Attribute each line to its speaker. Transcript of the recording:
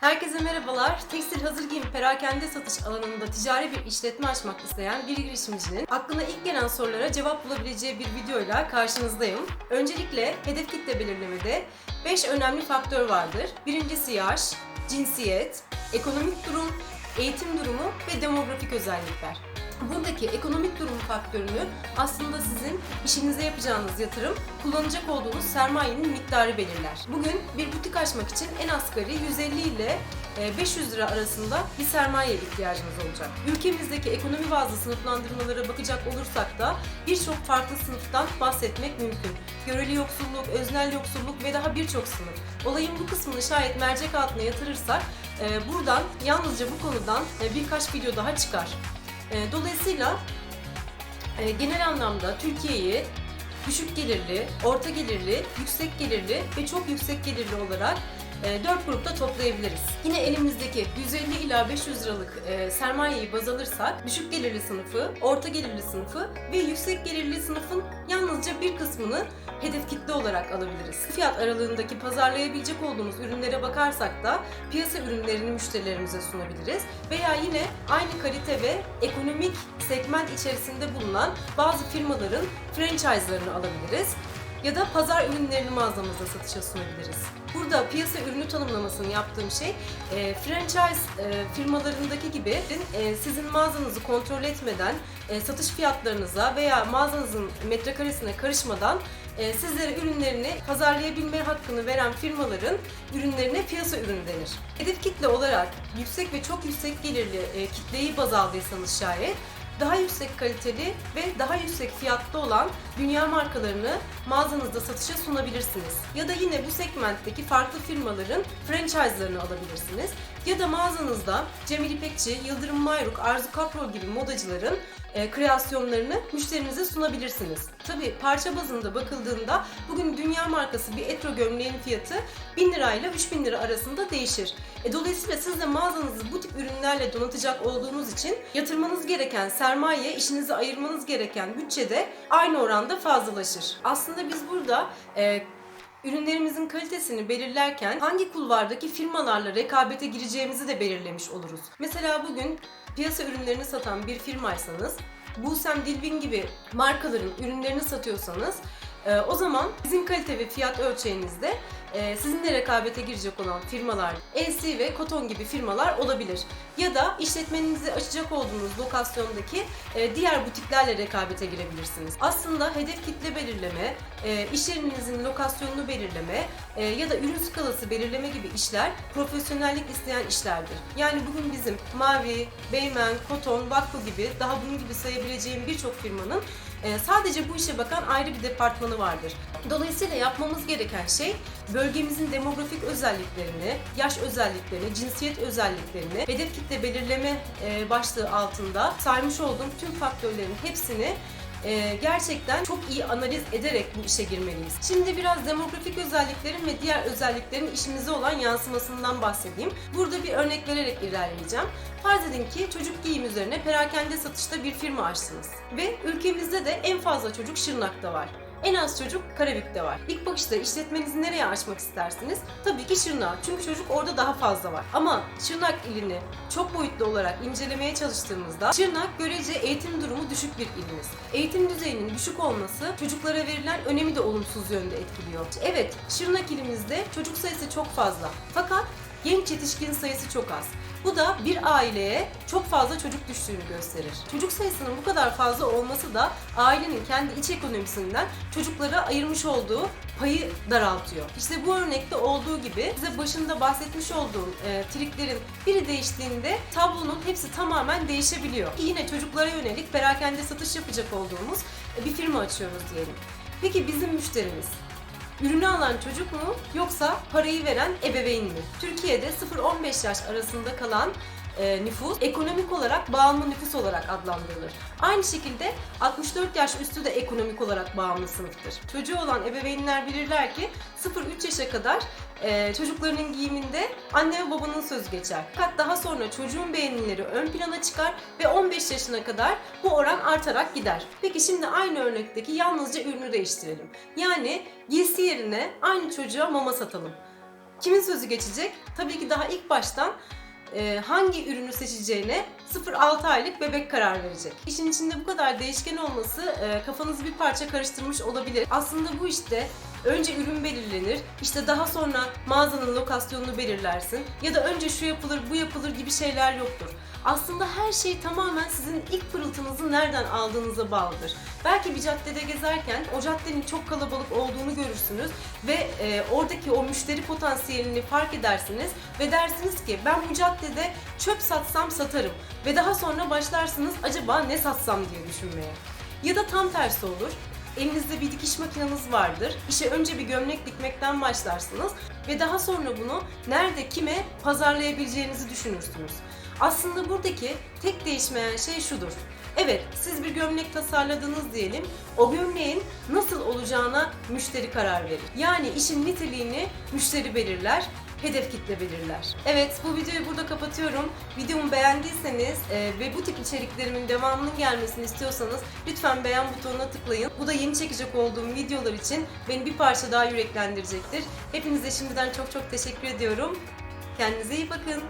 Speaker 1: Herkese merhabalar. Tekstil hazır giyim perakende satış alanında ticari bir işletme açmak isteyen bir girişimcinin aklına ilk gelen sorulara cevap bulabileceği bir videoyla karşınızdayım. Öncelikle hedef kitle belirlemede 5 önemli faktör vardır. Birincisi yaş, cinsiyet, ekonomik durum, eğitim durumu ve demografik özellikler. Buradaki ekonomik durum faktörünü aslında sizin işinize yapacağınız yatırım, kullanacak olduğunuz sermayenin miktarı belirler. Bugün bir butik açmak için en asgari 150 ile e, 500 lira arasında bir sermaye ihtiyacınız olacak. Ülkemizdeki ekonomi bazlı sınıflandırmalara bakacak olursak da birçok farklı sınıftan bahsetmek mümkün. Göreli yoksulluk, öznel yoksulluk ve daha birçok sınıf. Olayın bu kısmını şayet mercek altına yatırırsak e, buradan yalnızca bu konudan e, birkaç video daha çıkar. E, Dolayısıyla e, genel anlamda Türkiye'yi düşük gelirli, orta gelirli, yüksek gelirli ve çok yüksek gelirli olarak e, dört grupta toplayabiliriz. Yine elimizdeki 150 ila 500 liralık e, sermayeyi baz alırsak düşük gelirli sınıfı, orta gelirli sınıfı ve yüksek gelirli sınıfın yalnızca bir kısmını hedef kitle olarak alabiliriz. Fiyat aralığındaki pazarlayabilecek olduğumuz ürünlere bakarsak da piyasa ürünlerini müşterilerimize sunabiliriz. Veya yine aynı kalite ve ekonomik segment içerisinde bulunan bazı firmaların franchise'larını alabiliriz. Ya da pazar ürünlerini mağazamızda satışa sunabiliriz. Burada piyasa ürünü tanımlamasını yaptığım şey e, franchise e, firmalarındaki gibi e, sizin mağazanızı kontrol etmeden e, satış fiyatlarınıza veya mağazanızın metrekaresine karışmadan e, sizlere ürünlerini pazarlayabilme hakkını veren firmaların ürünlerine piyasa ürünü denir. Hedef kitle olarak yüksek ve çok yüksek gelirli e, kitleyi baz aldıysanız şayet daha yüksek kaliteli ve daha yüksek fiyatlı olan dünya markalarını mağazanızda satışa sunabilirsiniz. Ya da yine bu segmentteki farklı firmaların franchise'larını alabilirsiniz. Ya da mağazanızda Cemil İpekçi, Yıldırım Mayruk, Arzu Kaprol gibi modacıların e, kreasyonlarını müşterinize sunabilirsiniz. Tabi parça bazında bakıldığında bugün dünya markası bir etro gömleğin fiyatı 1000 lirayla 3000 lira arasında değişir. E, dolayısıyla siz de mağazanızı bu tip ürünlerle donatacak olduğunuz için yatırmanız gereken sermaye, işinize ayırmanız gereken bütçe de aynı oranda fazlalaşır. Aslında biz burada e, ürünlerimizin kalitesini belirlerken hangi kulvardaki firmalarla rekabete gireceğimizi de belirlemiş oluruz. Mesela bugün piyasa ürünlerini satan bir firmaysanız, Busem Dilbin gibi markaların ürünlerini satıyorsanız e, o zaman sizin kalite ve fiyat ölçeğinizde e, sizinle rekabete girecek olan firmalar LC ve Koton gibi firmalar olabilir. Ya da işletmenizi açacak olduğunuz lokasyondaki e, diğer butiklerle rekabete girebilirsiniz. Aslında hedef kitle belirleme, e, iş yerinizin lokasyonunu belirleme e, ya da ürün skalası belirleme gibi işler profesyonellik isteyen işlerdir. Yani bugün bizim Mavi, Beymen, Koton, Vakfı gibi daha bunun gibi sayabileceğim birçok firmanın e, sadece bu işe bakan ayrı bir departmanı vardır. Dolayısıyla yapmamız gereken şey bölgemizin demografik özelliklerini, yaş özelliklerini, cinsiyet özelliklerini, hedef kitle belirleme e, başlığı altında saymış olduğum tüm faktörlerin hepsini e, gerçekten çok iyi analiz ederek bu işe girmeliyiz. Şimdi biraz demografik özelliklerin ve diğer özelliklerin işimize olan yansımasından bahsedeyim. Burada bir örnek vererek ilerleyeceğim. Farz edin ki çocuk giyim üzerine perakende satışta bir firma açtınız. Ve ülkemizde de en fazla çocuk Şırnak'ta var. En az çocuk Karabük'te var. İlk bakışta işletmenizi nereye açmak istersiniz? Tabii ki Şırnak. Çünkü çocuk orada daha fazla var. Ama Şırnak ilini çok boyutlu olarak incelemeye çalıştığımızda Şırnak görece eğitim durumu düşük bir ilimiz. Eğitim düzeyinin düşük olması çocuklara verilen önemi de olumsuz yönde etkiliyor. Evet, Şırnak ilimizde çocuk sayısı çok fazla. Fakat genç yetişkin sayısı çok az. Bu da bir aileye çok fazla çocuk düştüğünü gösterir. Çocuk sayısının bu kadar fazla olması da ailenin kendi iç ekonomisinden çocuklara ayırmış olduğu payı daraltıyor. İşte bu örnekte olduğu gibi size başında bahsetmiş olduğum e, triklerin biri değiştiğinde tablonun hepsi tamamen değişebiliyor. Yine çocuklara yönelik perakende satış yapacak olduğumuz e, bir firma açıyoruz diyelim. Peki bizim müşterimiz Ürünü alan çocuk mu yoksa parayı veren ebeveyn mi? Türkiye'de 0-15 yaş arasında kalan e, nüfus ekonomik olarak bağımlı nüfus olarak adlandırılır. Aynı şekilde 64 yaş üstü de ekonomik olarak bağımlı sınıftır. Çocuğu olan ebeveynler bilirler ki 0-3 yaşa kadar e, çocuklarının giyiminde anne ve babanın sözü geçer. Fakat daha sonra çocuğun beğenileri ön plana çıkar ve 15 yaşına kadar bu oran artarak gider. Peki şimdi aynı örnekteki yalnızca ürünü değiştirelim. Yani giysi yerine aynı çocuğa mama satalım. Kimin sözü geçecek? Tabii ki daha ilk baştan hangi ürünü seçeceğine 0-6 aylık bebek karar verecek. İşin içinde bu kadar değişken olması e, kafanızı bir parça karıştırmış olabilir. Aslında bu işte önce ürün belirlenir, işte daha sonra mağazanın lokasyonunu belirlersin ya da önce şu yapılır, bu yapılır gibi şeyler yoktur. Aslında her şey tamamen sizin ilk pırıltınızı nereden aldığınıza bağlıdır. Belki bir caddede gezerken o caddenin çok kalabalık olduğunu görürsünüz ve e, oradaki o müşteri potansiyelini fark edersiniz ve dersiniz ki ben bu caddede çöp satsam satarım ve daha sonra başlarsınız acaba ne satsam diye düşünmeye. Ya da tam tersi olur. Elinizde bir dikiş makineniz vardır. İşe önce bir gömlek dikmekten başlarsınız ve daha sonra bunu nerede kime pazarlayabileceğinizi düşünürsünüz. Aslında buradaki tek değişmeyen şey şudur. Evet, siz bir gömlek tasarladınız diyelim. O gömleğin nasıl olacağına müşteri karar verir. Yani işin niteliğini müşteri belirler hedef kitle belirler. Evet bu videoyu burada kapatıyorum. Videomu beğendiyseniz e, ve bu tip içeriklerimin devamının gelmesini istiyorsanız lütfen beğen butonuna tıklayın. Bu da yeni çekecek olduğum videolar için beni bir parça daha yüreklendirecektir. Hepinize şimdiden çok çok teşekkür ediyorum. Kendinize iyi bakın.